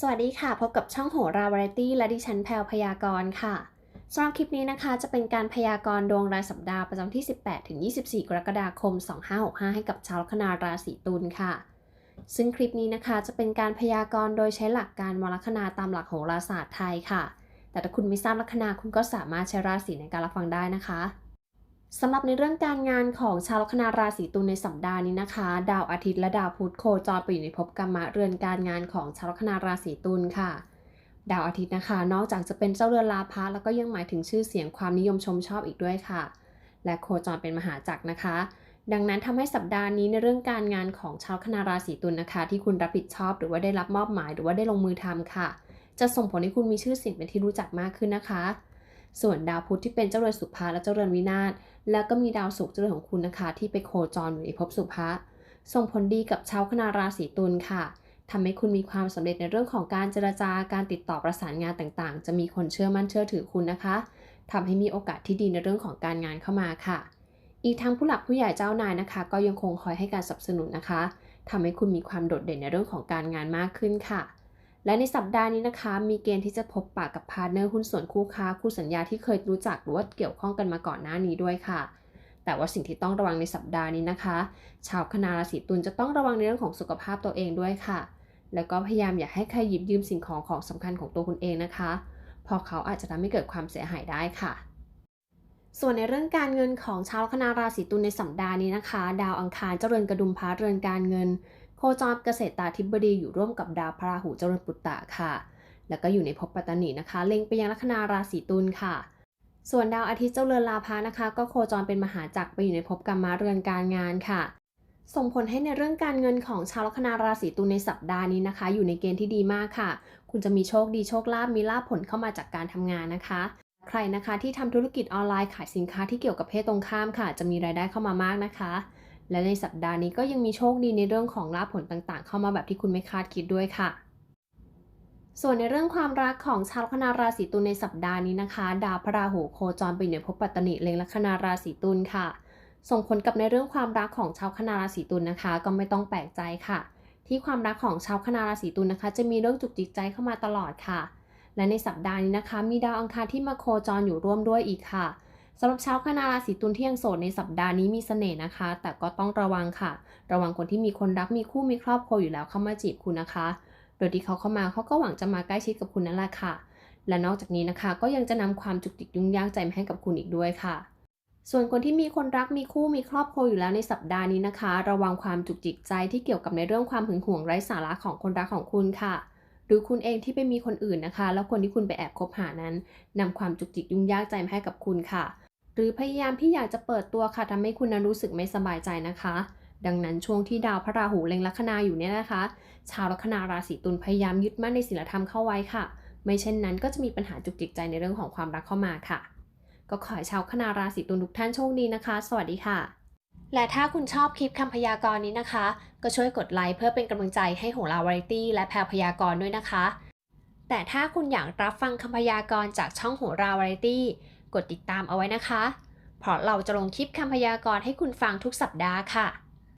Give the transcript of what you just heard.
สวัสดีค่ะ พบกับช่องโหราวาไรตี้และดิฉันแพลวพยากรณ์ค่ะสำหรับคลิปนี้นะคะ จะเป็นการพยากรณ์ดวงรายสัปดาห์ประจำที่ 18ถึง24 กรกฎาคม 2565 ให้กับชาวลัคนาราศีตุลค่ะ ซึ่งคลิปนี้นะคะจะเป็นการพยากรณ์โดยใช้หลักการวลัคนาตามหลักโหราศาสตร์ไทยค่ะ แต่ถ้าคุณไม่ทราบลัคนาคุณก็สามารถใช้ราศีในการรับฟังได้นะคะ สำหรับในเรื่องการงานของชาวลัคนาราศีตุลในสัปดาห์นี้นะคะ ดาวอาทิตย์และดาวพุธโคจรไปอยู่ในภพกรรมะเรือนการงานของชาวลัคนาราศีตุลค่ะ ดาวอาทิตย์นะคะ นอกจากจะเป็นเจ้าเรือนลาภะแล้วก็ยังหมายถึงชื่อเสียงความนิยมชมชอบอีกด้วยค่ะ และโคจรเป็นมหาจักรนะคะ ดังนั้นทำให้สัปดาห์นี้ในเรื่องการงานของชาวลัคนาราศีตุลนะคะ ที่คุณรับผิดชอบหรือว่าได้รับมอบหมาย หรือว่าได้ลงมือทำค่ะ จะส่งผลให้คุณมีชื่อเสียงเป็นที่รู้จักมากขึ้นนะคะ ส่วนดาวพุธที่เป็นเจ้าเรือนสุภาและเจ้าเรือนวินาศแล้วก็มีดาวศุกร์เจ้าเรือนของคุณนะคะ ที่ไปโคจรอยู่ในภพสุภะส่งผลดีกับชาวคณาราศีตุลค่ะทำให้คุณมีความสำเร็จในเรื่องของการเจรจาการติดต่อประสานงานต่างๆ จะมีคนเชื่อมั่นเชื่อถือคุณนะคะทำให้มีโอกาสที่ดีในเรื่องของการงานเข้ามาค่ะ อีกทั้งผู้หลักผู้ใหญ่เจ้านายนะคะ ก็ยังคงคอยให้การสนับสนุนนะคะทำให้คุณมีความโดดเด่นในเรื่องของการงานมากขึ้นค่ะ และในสัปดาห์นี้นะคะ มีเกณฑ์ที่จะพบปะกับพาร์ทเนอร์หุ้นส่วนคู่ค้าคู่สัญญาที่เคยรู้จักหรือว่าเกี่ยวข้องกันมาก่อนหน้านี้ด้วยค่ะ แต่ว่าสิ่งที่ต้องระวังในสัปดาห์นี้นะคะ ชาวคณาราศีตุลจะต้องระวังในเรื่องของสุขภาพตัวเองด้วยค่ะ แล้วก็พยายามอย่าให้ใครหยิบยืมสิ่งของของสำคัญของตัวคุณเองนะคะเพราะเขาอาจจะทำให้เกิดความเสียหายได้ค่ะส่วนในเรื่องการเงินของชาวคณาราศีตุลในสัปดาห์นี้นะคะ ดาวอังคารเจริญกระดุมพระเรือนการเงิน จรเกษตราธิบดีอยู่ร่วมกับดาวพระราหูเจริญปุตตะค่ะ แล้วก็อยู่ในภพปัตตานีนะคะ เล็งไปยังลัคนาราศีตุลค่ะ ส่วนดาวอาทิตย์เจ้าเรือนลาภะนะคะ ก็โคจรเป็นมหาจักรไปอยู่ในภพกรรมะเรือนการงานค่ะ ส่งผลให้ในเรื่องการเงินของชาวลัคนาราศีตุลในสัปดาห์นี้นะคะ อยู่ในเกณฑ์ที่ดีมากค่ะ คุณจะมีโชคดีโชคลาภมีลาภผลเข้ามาจากการทำงานนะคะ ใครนะคะที่ทำธุรกิจออนไลน์ขายสินค้าที่เกี่ยวกับเพศตรงข้ามค่ะ จะมีรายได้เข้ามามากนะคะ และในสัปดาห์นี้ก็ยังมีโชคดีในเรื่องของลาภผลต่างๆ เข้ามาแบบที่คุณไม่คาดคิดด้วยค่ะส่วนในเรื่องความรักของชาวคนาราศีตุลในสัปดาห์นี้นะคะ ดาวพระราหูโคจรไปอยู่ในภพปัตตนิเล็งลัคนาราศีตุลค่ะ ส่งผลกับในเรื่องความรักของชาวคณาราศีตุลนะคะ ก็ไม่ต้องแปลกใจค่ะ ที่ความรักของชาวคณาราศีตุลนะคะ จะมีเรื่องจุกจิกใจเข้ามาตลอดค่ะ และในสัปดาห์นี้นะคะ มีดาวอังคารที่มาโคจรอยู่ร่วมด้วยอีกค่ะ สำหรับชาวคณาราศีตุลที่ยังโสดในสัปดาห์นี้มีเสน่ห์นะคะ แต่ก็ต้องระวังค่ะ ระวังคนที่มีคนรักมีคู่มีครอบครัวอยู่แล้วเข้ามาจีบคุณนะคะ โดยที่เขาเข้ามาเขาก็หวังจะมาใกล้ชิดกับคุณนั่นแหละค่ะ และนอกจากนี้นะคะ ก็ยังจะนำความจุกจิกยุ่งยากใจมาให้กับคุณอีกด้วยค่ะ ส่วนคนที่มีคนรักมีคู่มีครอบครัวอยู่แล้วในสัปดาห์นี้นะคะ ระวังความจุกจิกใจที่เกี่ยวกับในเรื่องความหึงหวงไร้สาระของคนรักของคุณค่ะหรือคุณเองที่ไปมีคนอื่นนะคะ แล้วคนที่คุณไปแอบคบหานั้นนำความจุกจิกยุ่งยากใจมาให้กับคุณค่ะ หรือพยายามที่อยากจะเปิดตัวค่ะทำให้คุณนั้นรู้สึกไม่สบายใจนะคะ ดังนั้นช่วงที่ดาวพระราหูเล็งลัคนาอยู่เนี่ยนะคะ ชาวลัคนาราศีตุลพยายามยึดมั่นในศีลธรรมเข้าไว้ค่ะ ไม่เช่นนั้นก็จะมีปัญหาจุกจิกใจในเรื่องของความรักเข้ามาค่ะ ก็ขอให้ชาวคณาราศีตุลทุกท่านโชคดีนะคะ สวัสดีค่ะ และถ้าคุณชอบคลิปคำพยากรณ์นี้นะคะ ก็ช่วยกดไลค์เพื่อเป็นกำลังใจให้โหราวาไรตี้และแพรพยากรณ์ด้วยนะคะ แต่ถ้าคุณอยากรับฟังคำพยากรณ์จากช่องโหราวาไรตี้ กดติดตามเอาไว้นะคะ เพราะเราจะลงคลิปคำพยากรณ์ให้คุณฟังทุกสัปดาห์ค่ะ